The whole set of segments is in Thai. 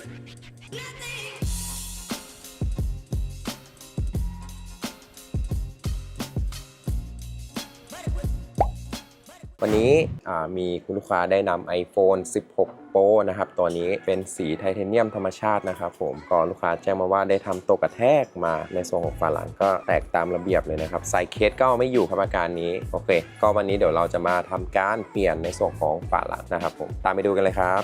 วันนี้มีคุณลูกค้าได้นำ iPhone 16 Pro นะครับ ตัวนี้เป็นสีไทเทเนียมธรรมชาตินะครับผมก็ลูกค้าแจ้งมาว่าได้ทำตกกระแทกมาในทรงของฝาหลังก็แตกตามระเบียบเลยนะครับ ใส่เคสก็ไม่อยู่ครับอาการนี้ โอเค ก็วันนี้เดี๋ยวเราจะมาทำการเปลี่ยนในส่วนของฝาหลังนะครับผม ตามไปดูกันเลยครับ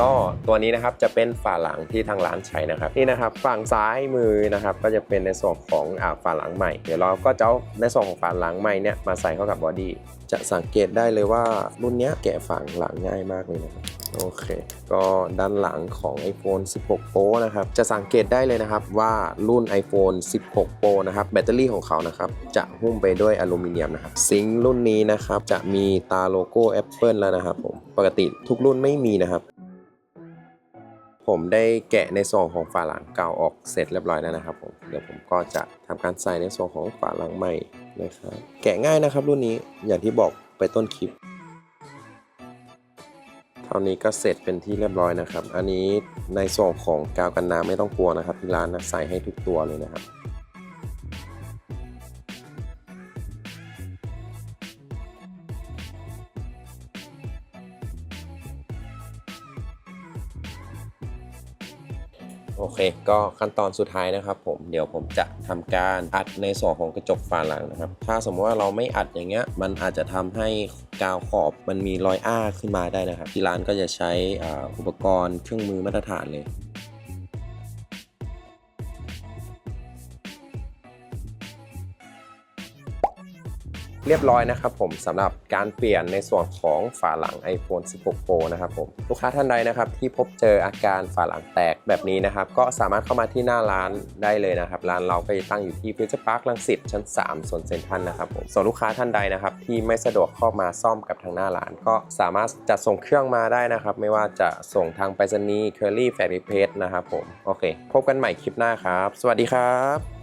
ก็ตัวนี้นะครับจะเป็นฝาหลังที่ทางร้านใช้นะครับนี่นะครับฝั่งซ้ายมือนะครับก็จะเป็นในส่วนของอ่าฝาหลังใหม่ เดี๋ยวเราก็จะเอาในส่วนของฝาหลังใหม่เนี่ยมาใส่เข้ากับบอดี้จะสังเกตได้เลยว่ารุ่นนี้แกะฝาหลังง่ายมากเลยนะครับโอเค ก็ด้านหลังของ iPhone 16 Pro นะครับ จะสังเกตได้เลยนะครับว่ารุ่น iPhone 16 Pro นะครับ แบตเตอรี่ของเขานะครับ จะหุ้มไปด้วยอลูมิเนียมนะครับ ซิงรุ่นนี้นะครับ จะมีตาโลโก้ Apple แล้วนะครับผม ปกติทุกรุ่นไม่มีนะครับ ผมได้แกะในส่วนของฝาหลังเก่าออกเสร็จเรียบร้อยแล้วนะครับผมเดี๋ยวผมก็จะทำการใส่ในส่วนของฝาหลังใหม่นะครับแกะง่ายนะครับรุ่นนี้อย่างที่บอกไปต้นคลิปเท่านี้ก็เสร็จเป็นที่เรียบร้อยนะครับ อันนี้ในส่วนของกาวกันน้ำไม่ต้องกลัวนะครับที่ร้านนะใส่ให้ทุกตัวเลยนะครับ โอเค ก็ขั้นตอนสุดท้ายนะครับผมเดี๋ยวผมจะทำการอัดในส่วนของกระจกฝาหลังนะครับ ถ้าสมมติว่าเราไม่อัดอย่างเงี้ยมันอาจจะทำให้กาวขอบมันมีรอยอ้าขึ้นมาได้นะครับ ที่ร้านก็จะใช้อุปกรณ์เครื่องมือมาตรฐานเลย เรียบร้อยนะครับผมสำหรับการเปลี่ยนในส่วนของฝาหลัง iPhone 16 Pro นะครับผมลูกค้าท่านใดนะครับที่พบเจออาการฝาหลังแตกแบบนี้นะครับก็สามารถเข้ามาที่หน้าร้านได้เลยนะครับร้านเราก็จะตั้งอยู่ที่ฟิวเจอร์พาร์คลังสิตชั้น 3 ส่วนเซ็นทรัลนะครับผมส่วนลูกค้าท่านใดนะครับที่ไม่สะดวกเข้ามาซ่อมกับทางหน้าร้าน ก็สามารถจัดส่งเครื่องมาได้นะครับไม่ว่าจะส่งทางไปรษณีย์เคอรี่แฟร์ริเพสนะครับผมโอเค พบกันใหม่คลิปหน้าครับ สวัสดีครับ